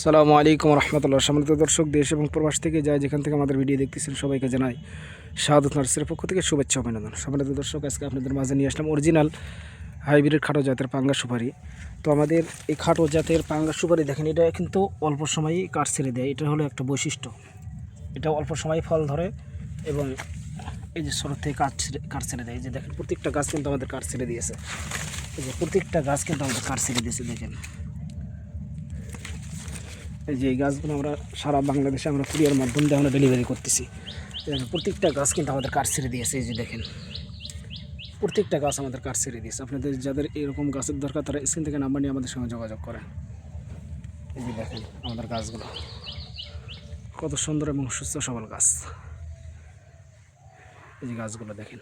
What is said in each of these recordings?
সালামু আলাইকুম রহমতুল্লাহ। সম্মানিত দর্শক, দেশ এবং প্রবাস থেকে যায় যেখান থেকে আমাদের ভিডিও দেখতেছেন, সবাইকে জানাই শাহাদত নার্সের পক্ষ থেকে শুভেচ্ছা, অভিনন্দন। সম্মানিত দর্শক, আজকে আপনাদের মাঝে নিয়ে আসলাম অরিজিনাল হাইব্রিড খাটো জাতের পাঙ্গা সুপারি। তো আমাদের এই খাটো জাতের পাঙ্গা সুপারি, দেখেন, এটা কিন্তু অল্প সময়ই কাঠ ছেড়ে দেয়। এটা হলো একটা বৈশিষ্ট্য। এটা অল্প সময় ফল ধরে এবং এই যে ছোটো থেকে কাঠ ছেড়ে কাঠ ছেড়ে দেয়। যে দেখেন, প্রত্যেকটা গাছ কিন্তু আমাদের কাঠ ছেড়ে দিয়েছে। এই যে প্রত্যেকটা গাছ কিন্তু আমাদের কাঠ ছেড়ে দিয়েছে, দেখেন। এই যে এই গাছগুলো আমরা সারা বাংলাদেশে আমরা কুরিয়ার মাধ্যম দিয়ে আমরা ডেলিভারি করতেছি। প্রত্যেকটা গাছ কিন্তু আমাদের কাঠ ছেড়ে দিয়েছে, এই যে দেখেন। প্রত্যেকটা গাছ আমাদের কাঠ ছেড়ে দিয়েছে। আপনাদের যাদের এরকম গাছের দরকার, তারা স্ক্রিন থেকে নাম্বার নিয়ে আমাদের সঙ্গে যোগাযোগ করেন। এই যে দেখেন আমাদের গাছগুলো। কত সুন্দর এবং সুস্থ সবল গাছ। এই যে গাছগুলো দেখেন।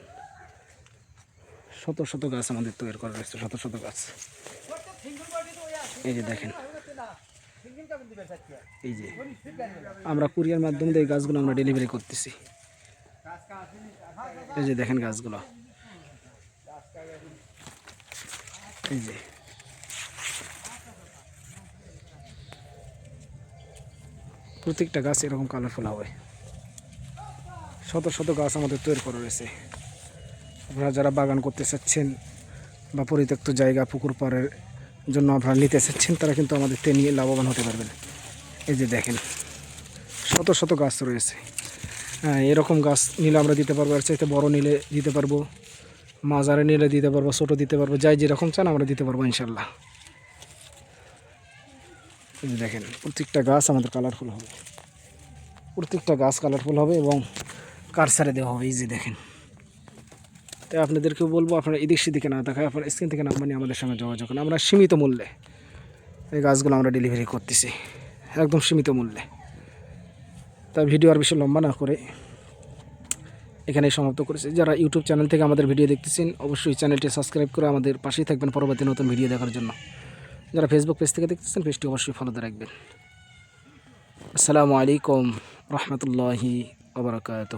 শত শত গাছ আমাদের তৈরি করা রয়েছে শত শত গাছ। এই যে দেখেন। এই যে, আমরা কুরিয়ার মাধ্যমে এই গাছগুলো আমরা ডেলিভারি করতেছি। এই যে দেখেন গাছগুলো। এই যে। প্রত্যেকটা গাছ এরকম কালারফুল হবে শত শত গাছ আমাদের তৈরি করা রয়েছে আপনারা যারা বাগান করতে চাচ্ছেন বা পরিত্যক্ত জায়গা, পুকুর পাড়ের জন্য আপনারা নিতে চাচ্ছেন, তারা কিন্তু আমাদের তে নিয়ে লাভবান হতে পারবেন। এই যে দেখেন, শত শত গাছ রয়েছে। এরকম গাছ নিলে আমরা দিতে পারব আর চাইতে বড় নিলে দিতে পারব মাজারে নিলে দিতে পারব, ছোটো দিতে পারব, যাই যেরকম চান আমরা দিতে পারব ইনশাল্লাহ দেখেন, প্রত্যেকটা গাছ আমাদের কালারফুল হবে। প্রত্যেকটা গাছ কালারফুল হবে এবং কারসারে দেওয়া হবে, এই যে দেখেন। তাই আপনাদেরকে বলব, আপনারা এদিক সেদিকে না দেখায় আপনার স্ক্রিন থেকে নাম্বার নিয়ে আমাদের সঙ্গে যোগাযোগ করুন। আমরা সীমিত মূল্যে এই গাছগুলো আমরা ডেলিভারি করতেছি, একদম সীমিত মূল্যে। তাই ভিডিও আর বেশি লম্বা না করে এখানেই সমাপ্ত করেছি। যারা ইউটিউব চ্যানেল থেকে আমাদের ভিডিও দেখতেছেন, অবশ্যই চ্যানেলটি সাবস্ক্রাইব করে আমাদের পাশেই থাকবেন পরবর্তী নতুন ভিডিও দেখার জন্য। যারা ফেসবুক পেজ থেকে দেখতেছেন পেজটি অবশ্যই ফলোতে রাখবেন। আসসালামু আলাইকুম, রহমতুল্লাহি আবরকাত